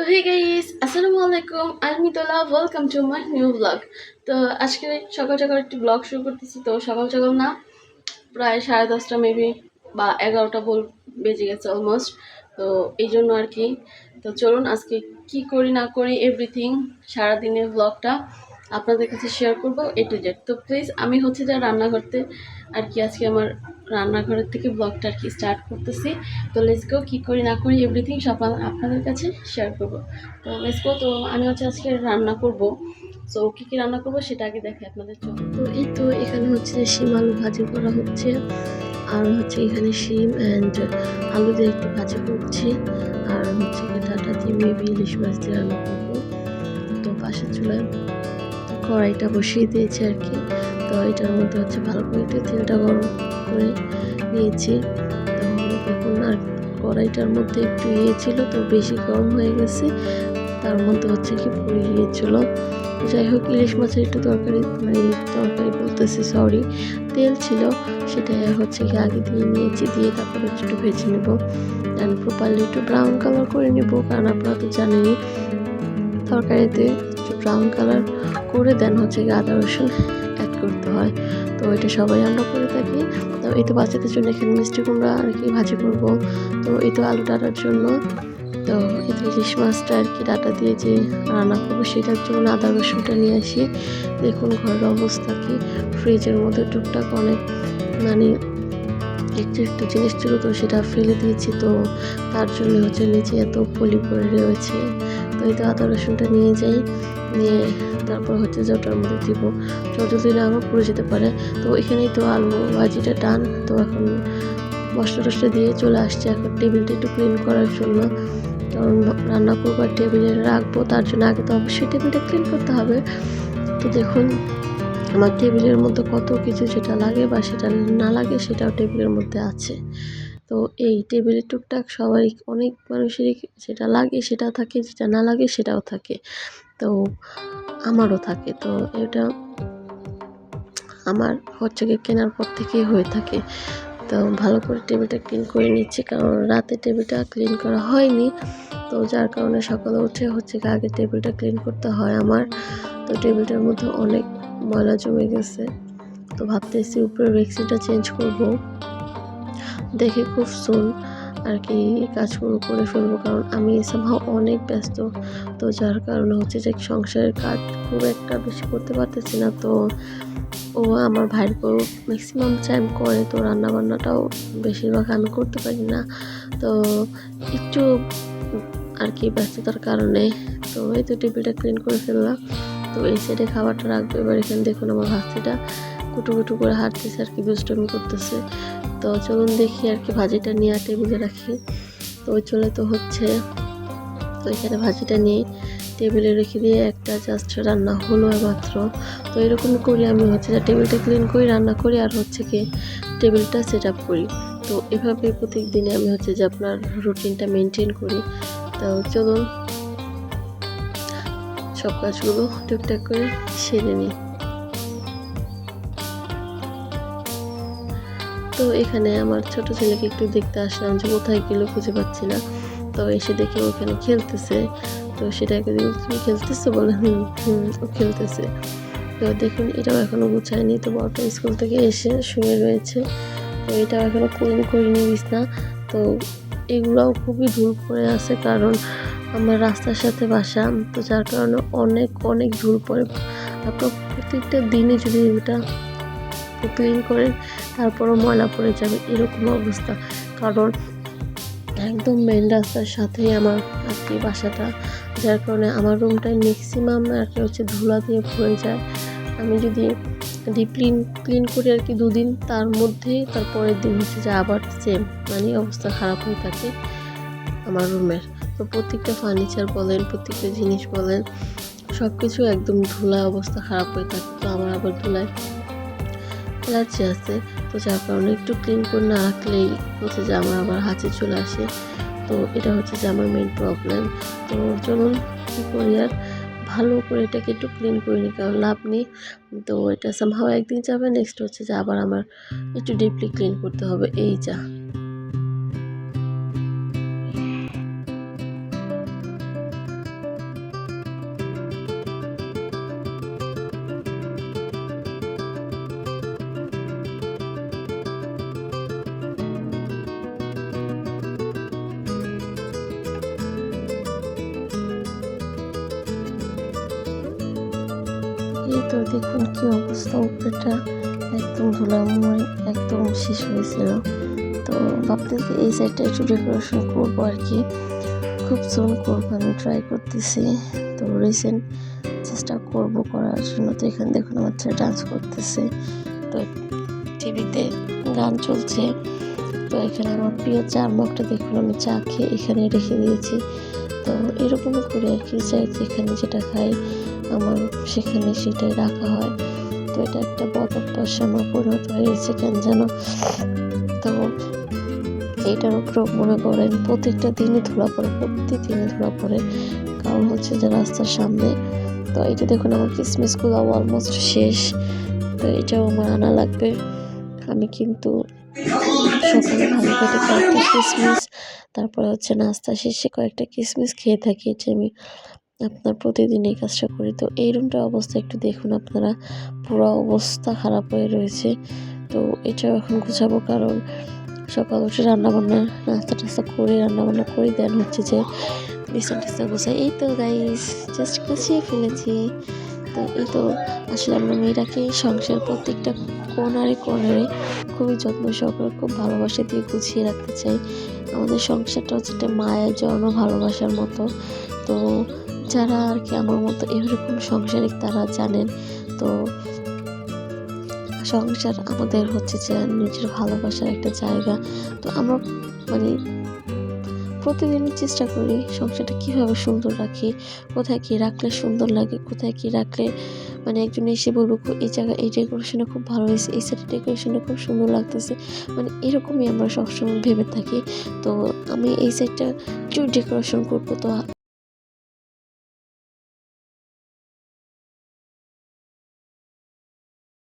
তো hey guys আসসালামু আলাইকুম আমি Tola welcome to my new blog তো, আজকে সকাল সকাল একটি ব্লগ শুরু করতেছি, তো সকাল সকাল না, প্রায় সাড়ে দশটা মেবি বা এগারোটা বল বেজে গেছে অলমোস্ট তো এই জন্য আর কি। তো চলুন, আজকে কি করি না করি এভরিথিং সারাদিনের ব্লগটা আপনাদের কাছে শেয়ার করব এ টু জেড তো প্লিজ আমি হচ্ছে যা রান্নাঘরতে আর কি আজকে আমার রান্নাঘরের থেকে ব্লগটা আর কি স্টার্ট করতেছি, তো লেটস গো কী করি, না করি এভরিথিং সব আপনাদের কাছে শেয়ার করব। তো লেটস গো তো আমি হচ্ছে আজকে রান্না করব। সো কী কী রান্না করব সেটা আগে দেখে আপনাদের জন্য তো এই তো এখানে হচ্ছে শিম আলু ভাজি করা হচ্ছে, আর হচ্ছে এখানে শিম অ্যান্ড আলু দিয়ে একটু ভাজি করছি, আর হচ্ছে ডাটা দিয়ে মেবি ইলিশ মাছ দিয়ে রান্না করব। তো পাশে চুলায় কড়াইটা বসিয়ে দিয়েছি আর কি। তো এটার মধ্যে হচ্ছে ভালো করে একটু তেলটা গরম করে নিয়েছি। তো দেখুন আর কড়াইটার মধ্যে একটু ইয়ে ছিল তো বেশি গরম হয়ে গেছে। তার মধ্যে হচ্ছে কি পুড়ে গিয়েছিল যাই হোক, ইলিশ মাছের একটু তরকারি মানে তরকারি বলতেছি সরি তেল ছিল। সেটা হচ্ছে কি আগে দিয়ে নিয়েছি, দিয়ে তারপরে একটু ভেজে নেব। অ্যান্ড প্রপারলি একটু ব্রাউন কালার করে নেব, কারণ আপনারা তো জানেনই, তরকারিতে একটু ব্রাউন কালার করে দেন হচ্ছে কি আদা, রসুন অ্যাড করতে হয়। তো এটা সবাই আমরা করে থাকি। তো এই তো বাচ্চাদের জন্য এখানে মিষ্টি কুমড়া আর কি ভাজি করব। তো এই তো আলু ডাটার জন্য। তো এই ইলিশ মাছটা আর কি ডাটা দিয়ে যে রান্না করব সেটার জন্য আদা, রসুনটা নিয়ে আসি। দেখুন ঘরের অবস্থা কি। ফ্রিজের মধ্যে টুকটাক অনেক মানে একটু একটু জিনিস ছিল তো সেটা ফেলে দিয়েছি। তো তার জন্য হচ্ছে নিচে এত পলি পড়ে রয়েছে। তো এই তো আদা, রসুনটা নিয়ে যাই। নিয়ে তারপর হচ্ছে যে ওটার মধ্যে দিব। ছোটো দিলে আবার পুড়ে যেতে পারে, তো এখানেই তো আলু ভাজিটা টান তো এখন মশলা টশলা দিয়ে চলে আসছে। এখন টেবিলটা একটু ক্লিন করার জন্য। কারণ রান্না করব আর টেবিলে রাখব, তার জন্য আগে তো অবশ্যই টেবিলটা ক্লিন করতে হবে। তো দেখুন, আমার টেবিলের মধ্যে কত কিছু যেটা লাগে বা সেটা না লাগে, সেটাও টেবিলের মধ্যে আছে। তো এই টেবিলের টুকটাক সবাই অনেক মানুষেরই যেটা লাগে সেটা থাকে, যেটা না লাগে সেটাও থাকে। তো আমারও থাকে। তো এটা আমার হচ্ছে গিয়ে কেনার পর থেকেই হয়ে থাকে। তো ভালো করে টেবিলটা ক্লিন করে নিচ্ছি কারণ রাতে টেবিলটা ক্লিন করা হয়নি। তো যার কারণে সকালে উঠে হচ্ছে গিয়ে আগে টেবিলটা ক্লিন করতে হয় আমার। তো টেবিলটার মধ্যে অনেক ময়লা জমে গেছে। তো ভাবতেছি উপরে রেক্সিটা চেঞ্জ করব। দেখে খুব সুন আর কি কাজগুলো করে ফেলব, কারণ আমি সামহাও অনেক ব্যস্ত। তো যার কারণে হচ্ছে যে সংসারের কাজ খুব একটা বেশি করতে পারতেছি না। তো ও আমার ভাইয়ের বউ ম্যাক্সিমাম টাইম করে, তো রান্না বান্নাটাও বেশিরভাগ আমি করতে পারি না। তো একটু আর কি ব্যস্ততার কারণে তো এই তো টেবিলটা ক্লিন করে ফেললাম। তো এই সাইডে খাবারটা রাখব, এবার এখানে দেখুন আমার ভাস্তিটা কুটু কুটু করে হাঁটতেছে আর কি দুষ্টমি করতেছে। তো চলুন দেখি আর কি ভাজিটা নিয়ে টেবিলে রাখি। তো ওই চলে তো হচ্ছে। তো এখানে ভাজিটা নিয়ে টেবিলে রেখে দিয়ে একটা জাস্ট রান্না হলো মাত্র তো এরকম করি আমি হচ্ছে যে টেবিলটা ক্লিন করি, রান্না করি আর হচ্ছে কি টেবিলটা সেট আপ করি। তো এভাবে প্রত্যেক দিনে আমি হচ্ছে যে আপনার রুটিনটা মেনটেন করি। তো চলুন, সব কাজগুলো টুকটাক করে সেরে নিই। তো এখানে আমার ছোট ছেলেকে একটু দেখতে আসলাম যে কোথায় গেলো খুঁজে পাচ্ছি না। তো এসে দেখে ওখানে খেলতেছে। তো সেটাকে তুমি খেলতেছো? বলে, হুম ও খেলতেছে। তো দেখুন, এটাও এখনও গুছায়নি। তো বড়টা স্কুল থেকে এসে শুয়ে রয়েছে। তো এটাও এখনও ক্লিন করিনি বিছনা। তো এগুলোও খুবই ধুল পড়ে আছে কারণ আমার রাস্তার সাথে বাসা। তো যার কারণে অনেক অনেক ধুল পড়ে। আপনার প্রত্যেকটা দিনে যদি এটা ক্লিন করেন তারপরও ময়লা পড়ে যাবে, এরকম অবস্থা। কারণ একদম মেন রাস্তার সাথেই আমার আর কি বাসাটা, যার কারণে আমার রুমটায় ম্যাক্সিমাম আর কি হচ্ছে ধুলা দিয়ে ভরে যায়। আমি যদি ডিপ ক্লিন ক্লিন করি আর কি দুদিন, তার মধ্যেই তার পরের দিন হচ্ছে যে আবার সেম মানে অবস্থা খারাপ হয়ে থাকে আমার রুমের তো প্রত্যেকটা ফার্নিচার বলেন, প্রত্যেকটা জিনিস বলেন সব কিছু একদম ধুলা অবস্থা খারাপ হয়ে থাকে। তো আমার আবার ধুলায় অ্যালার্জি আছে তো যার কারণে একটু ক্লিন করে না রাখলেই হচ্ছে যে আমার আবার হাঁচি চলে আসে। তো এটা হচ্ছে যে আমার মেন প্রবলেম তো চলুন, কী করি আর? ভালো করে এটাকে একটু ক্লিন করে নিই, কারণ লাভ নেই। তো এটা সামহাও একদিন যাবে নেক্সট হচ্ছে যে আবার আমার একটু ডিপলি ক্লিন করতে হবে। এই যা। এই তো দেখুন কি অবস্থা, উপরেটা একদম ধুলাময় একদম শেষ হয়েছিল। তো ভাবতেছি এই সাইডটা একটু ডেকোরেশন করব আর কি। খুব সুন করব, আমি ট্রাই করতেছি। তো রিসেন্ট চেষ্টা করব করার জন্য। তো এখানে দেখুন আমার ছেলে ডান্স করতেছে। তো টিভিতে গান চলছে। তো এখানে আমার প্রিয় চার মগটা দেখুন, আমি চা খেয়ে এখানে রেখে দিয়েছি। তো এরকম করে আর কি, যাই যেখানে যেটা খাই। আমার সেখানে সেটাই রাখা হয়। তো এটা একটা বদ অভ্যাস আমার পরিণত হয়ে গেছে কেন যেন তো এইটার উপর মনে করেন, প্রত্যেকটা দিনই ধোলা পড়ে, প্রত্যেকদিনই ধোলা পড়ে। কারণ হচ্ছে যে রাস্তার সামনে, তো এটা দেখুন আমার কিসমিসগুলো অলমোস্ট শেষ, তো এটাও আমার আনা লাগবে। আমি কিন্তু সকালে ভালো পেটে কয়েকটা কিসমিস তারপরে হচ্ছে নাস্তা শেষে কয়েকটা কিসমিস খেয়ে থাকি যে আমি আপনার প্রতিদিন এই কাজটা করি। তো এই রুমটার অবস্থা একটু দেখুন আপনারা। পুরো অবস্থা খারাপ হয়ে রয়েছে। তো এটাও এখন গুছাবো কারণ সকাল উঠে রান্নাবান্না, নাস্তা টাস্তা করে, রান্নাবান্না করে দেন হচ্ছে যে বিছানা টিছনা গোছাই। এই তো গাইস জাস্ট গুছিয়ে ফেলেছি। তো এই তো আসলে আমরা মেয়েরাকে সংসার প্রত্যেকটা কোনারে কোনারে খুবই যত্ন সহকারে, খুব ভালোবাসা দিয়ে গুছিয়ে রাখতে চাই। আমাদের সংসারটা হচ্ছে একটা মায়ের জন্য ভালোবাসার মতো। তো যারা আর কি আমার মতো এরকম সংসারিক তারা জানেন, তো সংসার আমাদের হচ্ছে যে নিজের ভালোবাসার একটা জায়গা। তো আমরা মানে প্রতিদিন চেষ্টা করি সংসারটা কীভাবে সুন্দর রাখি, কোথায় কী রাখলে সুন্দর লাগে, কোথায় কী রাখলে মানে একজন এসে বলব এই জায়গায় এই ডেকোরেশনটা খুব ভালো হয়েছে, এই সাইডের ডেকোরেশনটা খুব সুন্দর লাগতেছে। মানে এরকমই আমরা সবসময় ভেবে থাকি। তো আমি এই সাইডটা একটু ডেকোরেশন করব তো